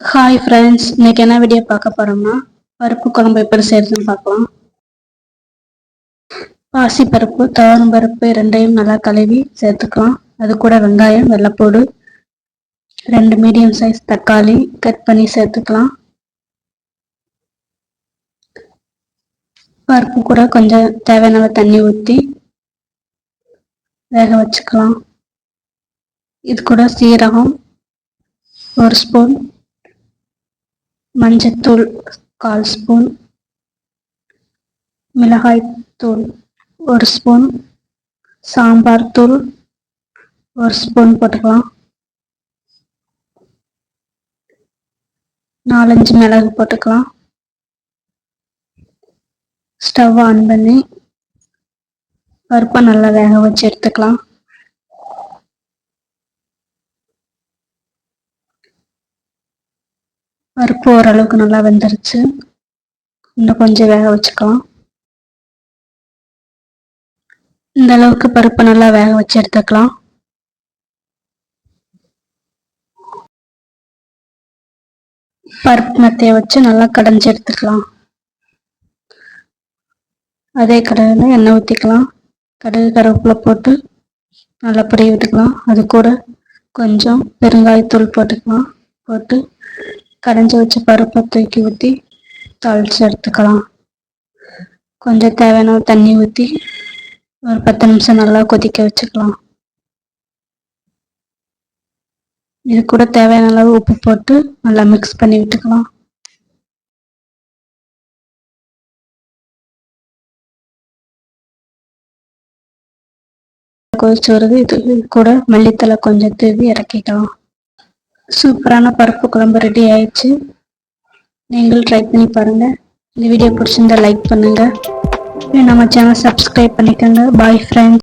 Hi friends இன்னைக்கு என்ன video பார்க்க போறோம்னா பருப்பு குழம்பு எப்படி செய்யறதுன்னு பார்க்கலாம். பாசி பருப்பு தவறும் பருப்பு ரெண்டையும் நல்லா கழுவி சேர்த்துக்கலாம். அது கூட வெங்காயம் வெள்ளைப்பூடு ரெண்டு மீடியம் சைஸ் தக்காளி கட் பண்ணி சேர்த்துக்கலாம். பருப்பு கூட கொஞ்சம் தேவையான தண்ணி ஊற்றி வேக வச்சுக்கலாம். இது கூட சீரகம் ஒரு ஸ்பூன் மஞ்சத்தூள் கால் ஸ்பூன். மிளகாய் தூள் ஒரு ஸ்பூன். சாம்பார் தூள் ஒரு ஸ்பூன் போட்டுக்கலாம். நாலஞ்சு மிளகு போட்டுக்கலாம். ஸ்டவ் ஆன் பண்ணி பருப்பை நல்லா வேக வச்சு எடுத்துக்கலாம். பருப்பு ஓரளவுக்கு நல்லா வெந்துருச்சு. இன்னும் கொஞ்சம் வேக வச்சுக்கலாம். இந்த அளவுக்கு பருப்பு நல்லா வேக வச்சு எடுத்துக்கலாம். பருப்பு மெத்தைய வச்சு நல்லா கடைஞ்சி எடுத்துக்கலாம். அதே கடையில் எண்ணெய் ஊற்றிக்கலாம் கடுகு கருவேப்பிலை போட்டு நல்லா பொரிய விட்டுக்கலாம். அது கூட கொஞ்சம் பெருங்காயத்தூள் போட்டுக்கலாம். போட்டு கடைஞ்சி வச்ச பருப்பை தூக்கி ஊற்றி தாளித்து எடுத்துக்கலாம். கொஞ்சம் தேவையான தண்ணி ஊற்றி ஒரு பத்து நிமிஷம் நல்லா கொதிக்க வச்சுக்கலாம். இது கூட தேவையான அளவு உப்பு போட்டு நல்லா மிக்ஸ் பண்ணி விட்டுக்கலாம். கொதிச்சு வருது. இது கூட மல்லித்தலை கொஞ்சம் தூவி இறக்கிக்கலாம். சூப்பரான பருப்பு குழம்பு ரெடி ஆயிடுச்சு. நீங்களும் ட்ரை பண்ணி பாருங்கள் இந்த வீடியோ பிடிச்சிருந்தா லைக் பண்ணுங்கள் நம்ம சேனல் சப்ஸ்கிரைப் பண்ணிக்கோங்க. Bye friends